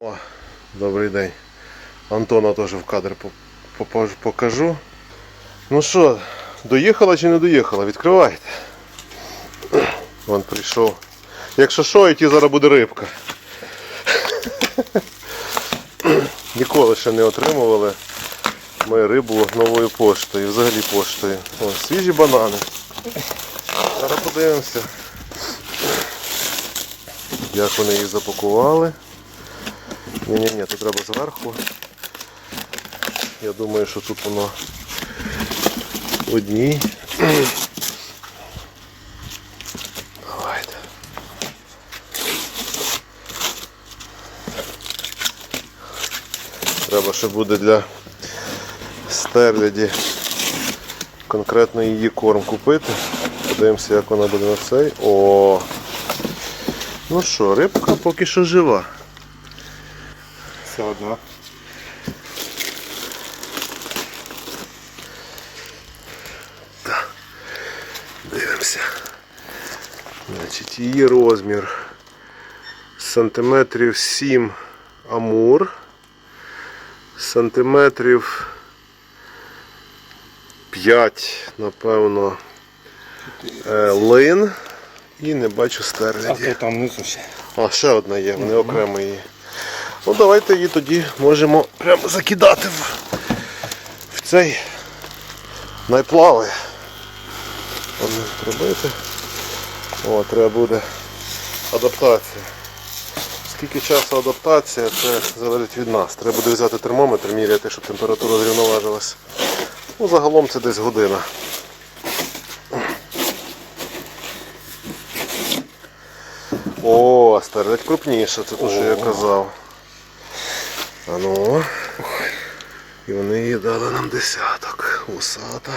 О, добрий день. Антона теж в кадр по- по- покажу. Ну що, доїхала чи не доїхала? Відкривайте. Вон прийшов. Якщо що, і зараз буде рибка. Ніколи ще не отримували ми рибу новою поштою, взагалі поштою. О, свіжі банани. Зараз подивимося, як вони їх запакували. Ні-ні-ні, тут треба зверху. Я думаю, що тут воно одній. Давайте. Треба ще буде для стерляді конкретно її корм купити. Подивимося, як вона буде на цей. О! Ну що, рибка поки що жива. Все одно. Дивимося. Значить, її розмір сантиметрів 7 амур, сантиметрів 5, напевно, е, лин і не бачу А стерляді. то там внизу ще. А, ще одна є, вони окремо її. Ну давайте її тоді можемо прямо закидати в, в цей найплаває. Одне зробити. О, треба буде адаптація. Скільки часу адаптація, це залежить від нас. Треба буде взяти термометр, міряти, щоб температура зрівноважилась. Ну, загалом це десь година. О, старлять крупніше, це те, що я казав. А ну. І вони їй дали нам десяток. Усата.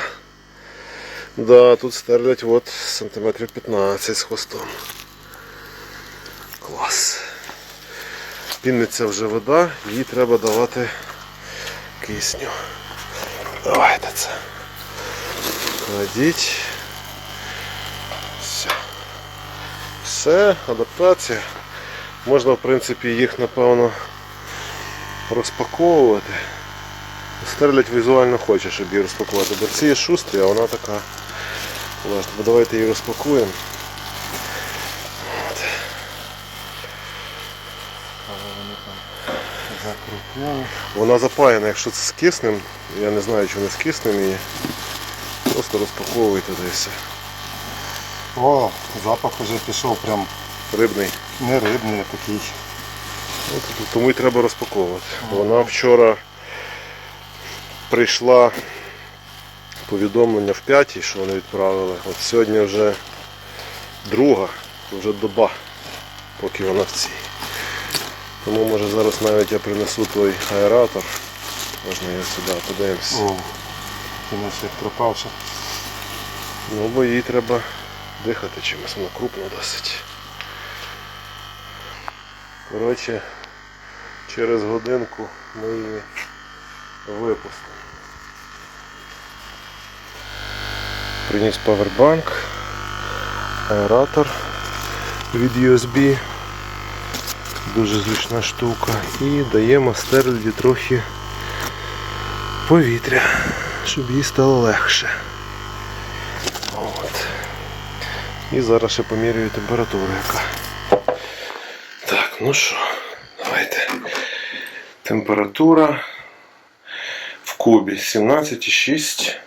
Да, тут стерлять от сантиметрів 15 з хвостом. Клас. Піниться вже вода, їй треба давати кисню. Давайте це. Кладіть. Все. Все, адаптація. Можна, в принципі, їх, напевно, розпаковувати. Стерлять візуально хоче, щоб її розпакувати. Бо ці є шустрі, а вона така. Ладно, бо давайте її розпакуємо. От. Вона запаяна, якщо це з киснем, я не знаю, чи не з киснем її. Просто розпаковуйте і все. О, запах уже пішов прям Рибний. не рибний, а такий. Тому і треба розпаковувати. Вона вчора прийшла повідомлення в п'ятій, що вони відправили. От сьогодні вже друга, вже доба, поки вона в цій. Тому може зараз навіть я принесу той аератор. Можна його сюди подивимось. О, кінець як пропавши. Ну бо їй треба дихати чимось, вона крупна досить. Коротше, через годинку ми її випустимо. Приніс павербанк, аератор від USB. Дуже зручна штука. І даємо стерліді трохи повітря, щоб їй стало легше. От. І зараз ще поміряю температуру яка. Так, ну що, давайте. Температура в кубі 17,6.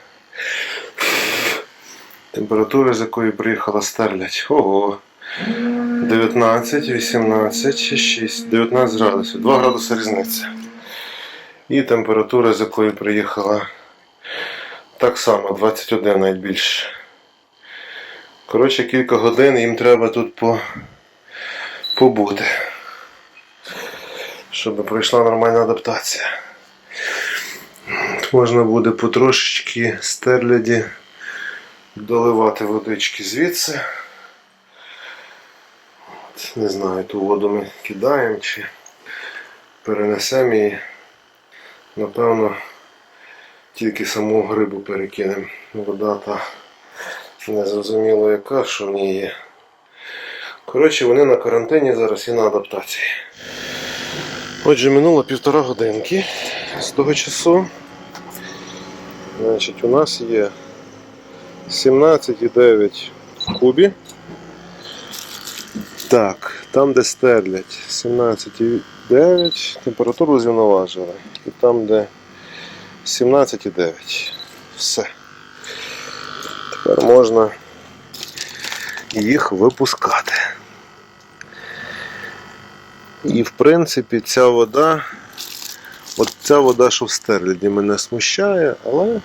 Температура, з якої приїхала стерлять. Ого. 19, 18, 6, 19 градусів. 2 градуси різниця. І температура, з якої приїхала так само, 21 навіть більше. Коротше, кілька годин їм треба тут по... побути, щоб пройшла нормальна адаптація. Можна буде потрошечки стерляді доливати водички звідси. Не знаю, ту воду ми кидаємо чи перенесемо її. Напевно, тільки саму грибу перекинемо. Вода та не зрозуміло яка, що в ній є. Коротше, вони на карантині зараз і на адаптації. Отже, минуло півтора годинки з того часу. Значить, у нас є 17,9 в кубі. Так, там, де стерлять 17,9, температуру зрівноважили. І там, де 17,9. Все. Тепер можна їх випускати. І в принципі ця вода, от ця вода, що в стерліді, мене смущає, але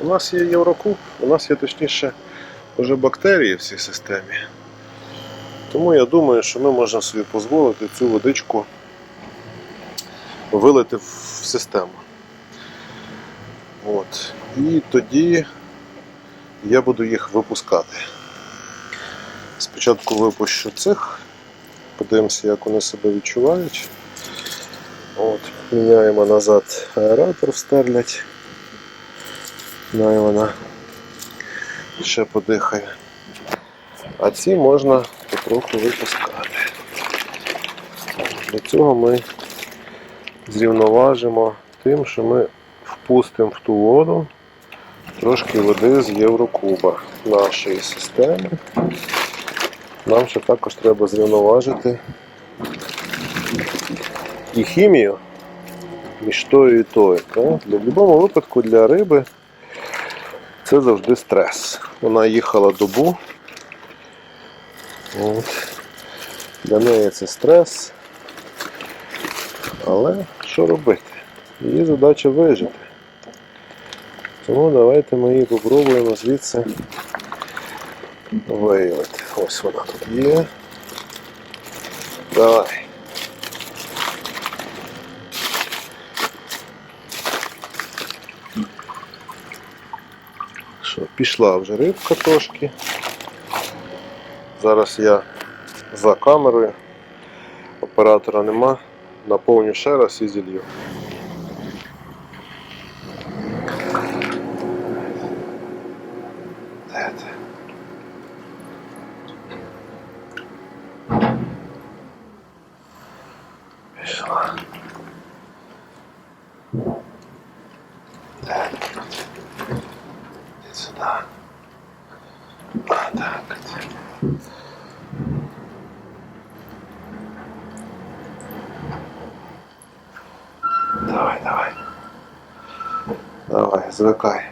у нас є Єврокуб, у нас є точніше вже бактерії в цій системі. Тому я думаю, що ми можемо собі дозволити цю водичку вилити в систему. От. І тоді я буду їх випускати. Спочатку випущу цих, подивимося, як вони себе відчувають. От. Міняємо назад аератор встерлять. Най вона ще подихає. А ці можна потроху випускати. Для цього ми зрівноважимо тим, що ми впустимо в ту воду трошки води з Єврокуба нашої системи. Нам ще також треба зрівноважити і хімію між тою і тою. Для в будь-якому випадку для риби це завжди стрес. Вона їхала добу. От. Для неї це стрес. Але що робити? Її задача вижити. Тому давайте ми її попробуємо звідси виявити. Ось вона тут є. Давай. Що, пішла вже рибка трошки. Зараз я за камерою. Оператора нема. Наповню ще раз і зілью. Де ти? Пішла. Де ти тут? Так. Давай, давай. Давай, звикай.